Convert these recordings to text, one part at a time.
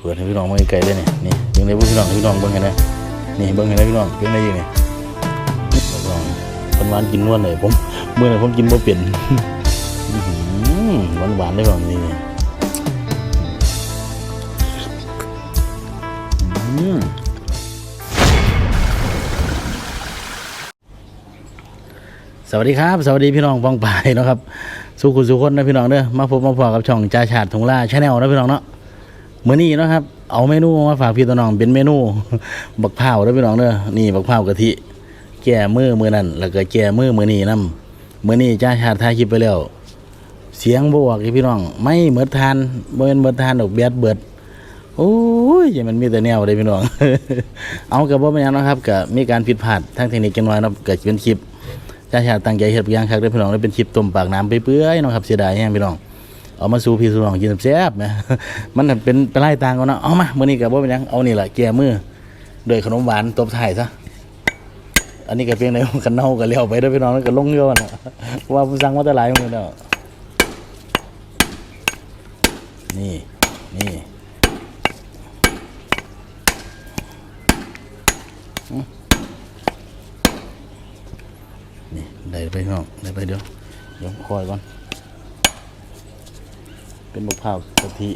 เปิดให้พี่น้องมาไกลๆเลยเนี่ยนี่เบิ่งได้พี่น้องพี่น้องเบิ่งให้นะนี่เบิ่งให้นะพี่น้องเบิ่งได้ยังไงพี่น้องเพิ่นหวานกินนวลเลยผมเมื้อนั้นผมกินบ่เป็นอื้อหือหวานได้บ่นี่นี่สวัสดีครับ สวัสดีพี่น้องปองปายนะครับ สุขุสุขคนนะพี่น้องเด้อมาพบมาพอกับช่องจ่าชาติทงล่าชาแนลนะพี่น้องเนาะ มื้อนี้นะครับ เอาเมนูมาฝากพี่ตัวน้องเป็นเมนู บักพร้วนะพี่น้องเด้อนี่บักพร้ากะทิ แก่มือมือนั่นแล้วก็แก่มือมือนี้นํมื้อนี้จ่าชาติถ่ายคลิปไปแล้ว เสียงบวกพี่น้อง ไม่เหมือนทานบ่แม่นเหมือนทานดอกแบดเบิดโอ้ยอย่ามันมีแต่แนวเลยพี่น้อง เอากับว่าเป็นหยังนะครับก็มีการผิดพลาดทางเทคนิคกันน้อยเนะเกิดเป็นคลิปจ้าชาติตั้งใจเฮ็ดไปอย่างคักเด้อพี่น้องได้เป็นคลิปต้มปากน้ำไปเปื่อยๆนะครับเสียดายแฮงพี่น้อง เอามาสู่พี่สู่น้องกินแซ่บนะมันเป็นเป็นไล่ต่างกันเนาะเอามามื้อนี้ก็บ่เป็นยังเอานี่แหละแก้มือด้วยขนมหวานตบท้ายซะอันนี้ก็เพียงในกันเน่าก็เลี้ยวไปด้อพี่น้องแล้วก็ลงเยอะนะเพราะว่าผมสั่งมาแต่หลายมือแล้วนี่นี่นี่ได้ไปน้องได้ไปเดี๋ยวเดี๋ยวคอยก่อน เป็นมะพร้าวกะทิ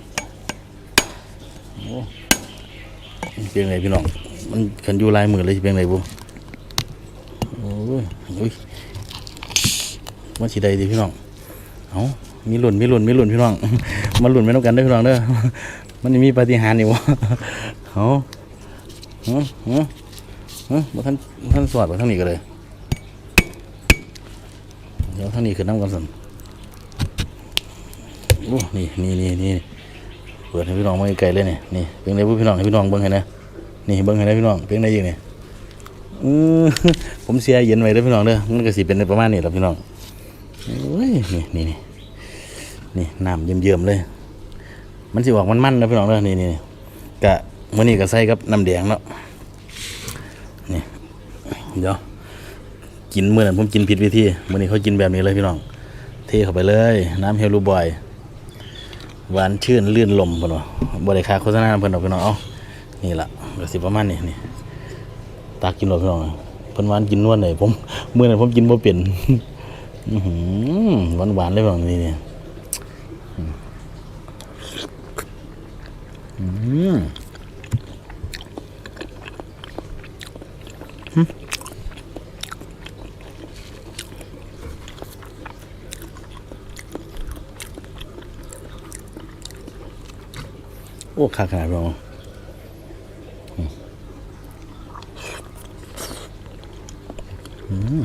เป็นไงพี่น้อง มันขันอยู่ลายมือเลยเป็นไงบุโอ้ยอุ้ยมันสีใดดีพี่น้อง เอามีหล่นมีหล่นมีหล่นพี่น้อง มาหล่นไม่ต้องกันเด้พี่น้องเด้อ มันมีปฏิหารอยู่วะเอาเฮ้ยเฮ้ยเฮ้ยบ่ท่านท่านสวดบ่ท่านนี้ก็เลย เดี๋ยวท่านนี้คือน้ำกันสัน โอ้นี่นี่นี่นี่เปิดให้พี่น้องมาไกลเลยเนี่ยนี่เป็นไงพวกพี่น้องให้พี่น้องเบิ่งให้นะนี่เบิ่งให้นะพี่น้องเป็นไงยังนี่อือผมเสียเย็นไว้เด้อพี่น้องเด้อมันก็สิเป็นประมาณนี้แหละพี่น้องโอ้ยนี่นี่นี่นี่น้ำเยิ้มๆเลย มันสิออกมันๆนนะพี่น้องเด้อนี่นี่กะมื้อนี้ก็ใส่กับน้ำแดงเนาะนี่เดี๋ยวกินเมื้อนั้นผมกินผิดวิธีมื้อนี้เขากินแบบนี้เลยพี่น้องเทเข้าไปเลย น้ำเฮลูบอย หวานชื่นลื่นลมเพิ่นว่าบริการโฆษณาเพิ่นเอกพี่น้องเอานี่ล่ะก็สิประมาณนี้นี่ตากินดอกพี่น้องเพิ่นหวานกินนวลเลยผมเมื่อไหร่ผมกินบ่เปลี่ยนหวานหวานเลยพี่น้องนี่นี่อืม โอ้คักขนาดพี่น้องอืมอืม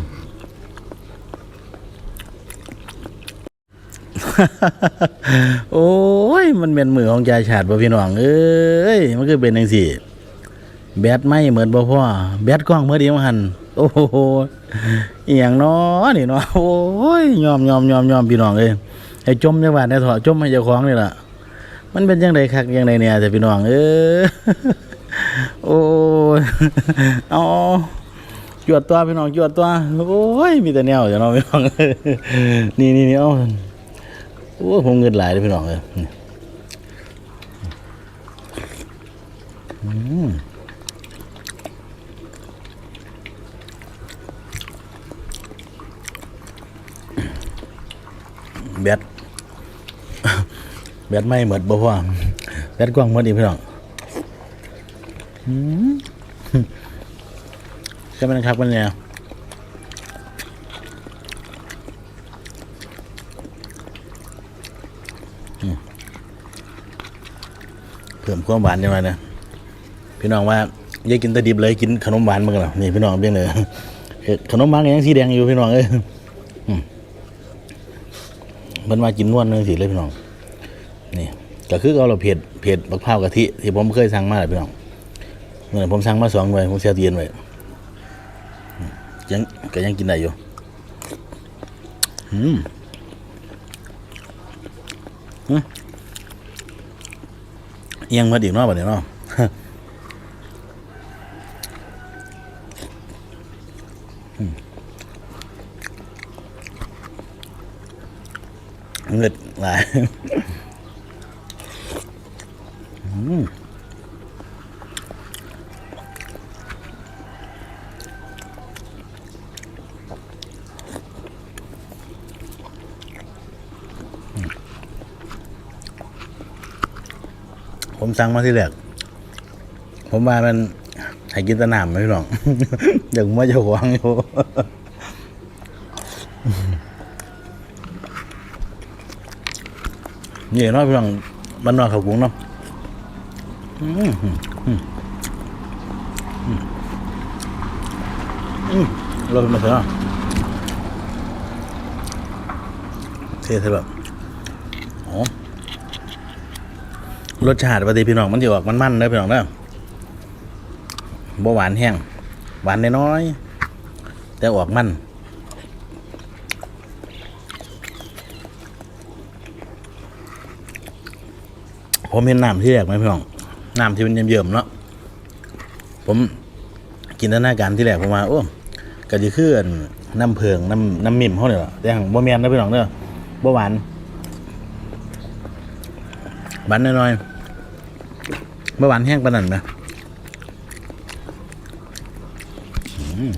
โอ้ย มันเป็นมือของยายฉาดบ่พี่น้อง เอ้ย มันคือเป็นจังซี่ แบตไม่เหมือนบ่พ่อ แบตกล้องเมื่อดียวหัน โอ้โหเอียังน้อนี่เนาะโอ้ย ยอมยอมยอมยอมพี่น้องเอ้ยให้จมจังหวัดได้เถอะจมให้เจ้าของนี่ล่ะ มันเป็นจังไดคักจังไดเนี่ยแต่พี่น้องเอ้ยโอ้เอาจวดตัวพี่น้องจวดตัวโอ้ยมีแต่แนวจ้ะเนาะพี่น้องนี่นี่นี่เอาโอ้ผมเงินหลายเลยพี่น้องเลยอืมแบต แบตไม่เหมือนบ่พ่อแบตกว้างหมดอีกพี่น้องอืมจะเป็นครับมันเนี่ยเพิ่มความหวานจังเลยนะพี่น้องว่าอย่ากินแตะดิบเลยกินขนมหวานมั้งเหรอนี่พี่น้องเพียเลยขนมหวานยังสีแดงอยู่พี่น้องเอ้ยมมันมากินนวลนึงสิเลยพี่น้อง นี่ก็คือเอาเราเผ็ดเผ็ดบักพร้าวกะทิที่ผมเคยสั่งมาแหละพี่น้องเมื่อผมสั่งมาสองหน่วยผมเสียเตียนไว้ยังก็ยังกินได้อยู่อืมเอียงมาดีเนาะบัดนี้เนาะอืมเงึดหลาย ผมสั่งมาที่แรกผมว่ามันให้กินตะนามไม่หรอกเดี๋ยวมาจะหวงอยู่นี่เนาะพี่น้องมันนอนเขากุ้งเนาะ เราเป็นมาเถอะเนาะเท่แบบโอ้รสชาติปกติพี่น้องมันจะออกมันๆเด้อพี่น้องเด้อบ่หวานแห้ง หวานน้อยๆแต่ออกมันผมเห็นน้ำที่แรกไหมพี่น้อง น้ำที่มันเยิ้มๆเนาะผมกินหน้าการที่แรกผมมาโอ้กะจิคืออันน้ำเพิงน้ำน้ำมิ่มเขาเนี่ยแต่ของบ่แมนนะพี่น้องเด้อบ่หวานหวานน้อยๆบ่หวานแห้งปานนั้นนะอืม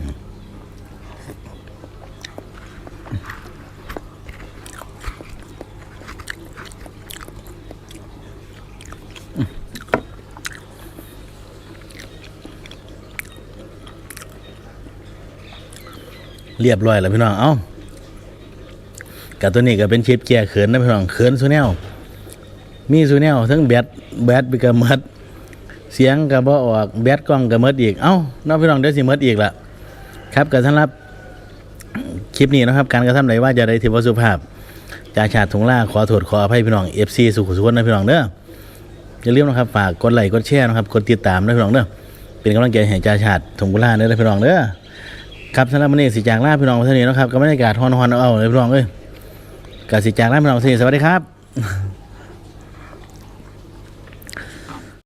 เรียบร้อยแล้วพี่น้อง เอ้ากับตัวนี้ก็เป็นชิปแก่เขินนะพี่น้องเขินซูแนลมีซูแนลทั้งแบตแบตไปกับมัดเสียงกับบ่ออกแบตกล้องกับมัดอีก เอ้าน้องพี่น้องเดี๋ยวสิมัดอีกละครับกับสำหรับคลิปนี้นะครับ การกระทำใดว่าจะได้ถือว่าสุภาพจ่าชาติถุงล่าขอโทษขออภัยพี่น้อง FC สุขุสุขนนะพี่น้องเด้ออย่าลืมนะครับฝากกดไลค์กดแชร์นะครับกดติดตามนะพี่น้องเด้อเป็นกำลังใจให้จ่าชาติถุงล่าเด้อพี่น้องเด้อ ครับสำหรับมันเองสิจากลาพี่น้องประเทศนี้นะครับก็บบรรยากาศฮอนๆเอาเลยพี่น้องเอ้ยกับสิจากลาพี่น้องเท่านี้สวัสดีครับ